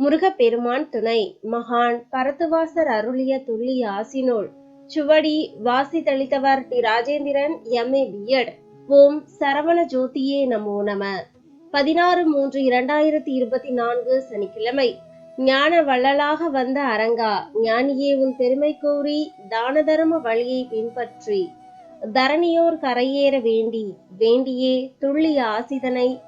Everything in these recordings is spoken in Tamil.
முருகப்பெருமான் துணை. மகான் பரத்துவாசர் அருளிய துல்லிய ஆசினூல். சுவடி வாசித்தளித்தவர் டி. ராஜேந்திரன் எம்ஏ பிஎட் ஓம் சரவண ஜோதியே நமோ நம. பதினாறு மூன்று இரண்டாயிரத்தி இருபத்தி நான்கு சனிக்கிழமை. ஞான வள்ளலாக வந்த அரங்கா. ஞானியே உன் பெருமை கூறி தான தர்ம வழியை பின்பற்றி. தரணியோர் கரையேற வேண்டி வேண்டியே துள்ளிய ஆசிதனை.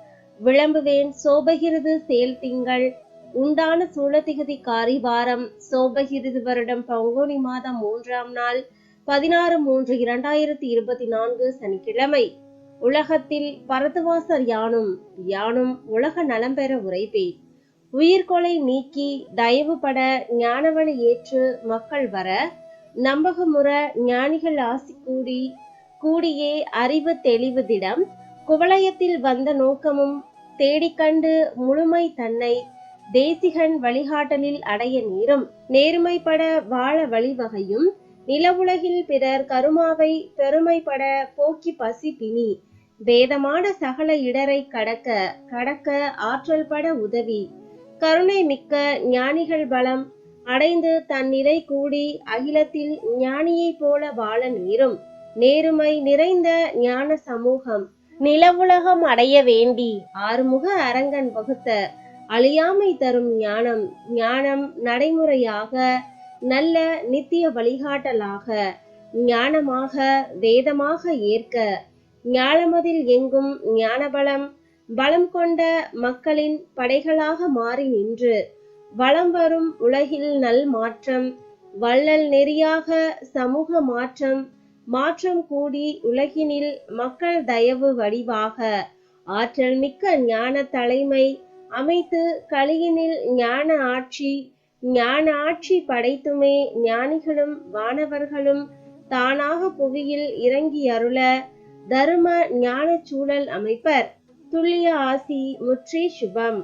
விளம்புவேன் சோபகிருது செயல் திங்கள். உண்டான சூழத்திகதி காரிவாரம் சோபகிருது வருடம் பங்குனி மாதம் மூன்றாம் நாள் பதினாறு மூன்று இரண்டாயிரத்தி இருபத்தி நான்கு சனிக்கிழமை. உலகத்தில் பரத்துவாசர் யானும் யானும் உலக நலம் பெற உரைப்பேன். உயிர்கொலை நீக்கி தயவுபட ஞானவனை ஏற்று மக்கள் வர நம்பகமுற ஞானிகள் ஆசி கூடி கூடியே அறிவு தெளிவு திடம் வந்த நோக்கமும் தேடிக்கண்டு முழுமை தன்னை தேசிகன் வழிகாட்டலில் அடைய நீரும். நேர்மைப்பட வாழ வழிவகையும் நிலவுலகில் பிறர் கருமாவை பெருமைப்பட போக்கி பசி பிணி. வேதமான சகல இடரை கடக்க கடக்க ஆற்றல் பட உதவி. கருணை மிக்க ஞானிகள் பலம் அடைந்து தன் நிலை கூடி அகிலத்தில் ஞானியைப் போல வாழ நேரும். நேருமை நிறைந்த ஞான சமூகம் நிலவுலகம் அடைய வேண்டி ஆறுமுக அரங்கன் வகுத்த அழியாமை தரும் ஞானம் ஞானம் நடைமுறையாக நல்ல நித்திய வழிகாட்டலாக ஞானமாக வேதமாக ஏற்க. ஞானமதில் எங்கும் ஞானபலம் பலம் கொண்ட மக்களின் படைகளாக மாறி நின்று வலம் வரும் உலகில் நல் மாற்றம் வள்ளல் நெறியாக சமூக மாற்றம் மாற்றம் கூடி உலகினில் மக்கள் தயவு வடிவாக ஆற்றல் மிக்க ஞான தலைமை அமைத்து கலியினில் ஞான ஆட்சி ஞான ஆட்சி படைத்துமே ஞானிகளும் வானவர்களும் தானாக புவியில் இறங்கி அருள தரும ஞான சூழல் அமைப்பர். துல்லிய ஆசி முற்றி சுபம்.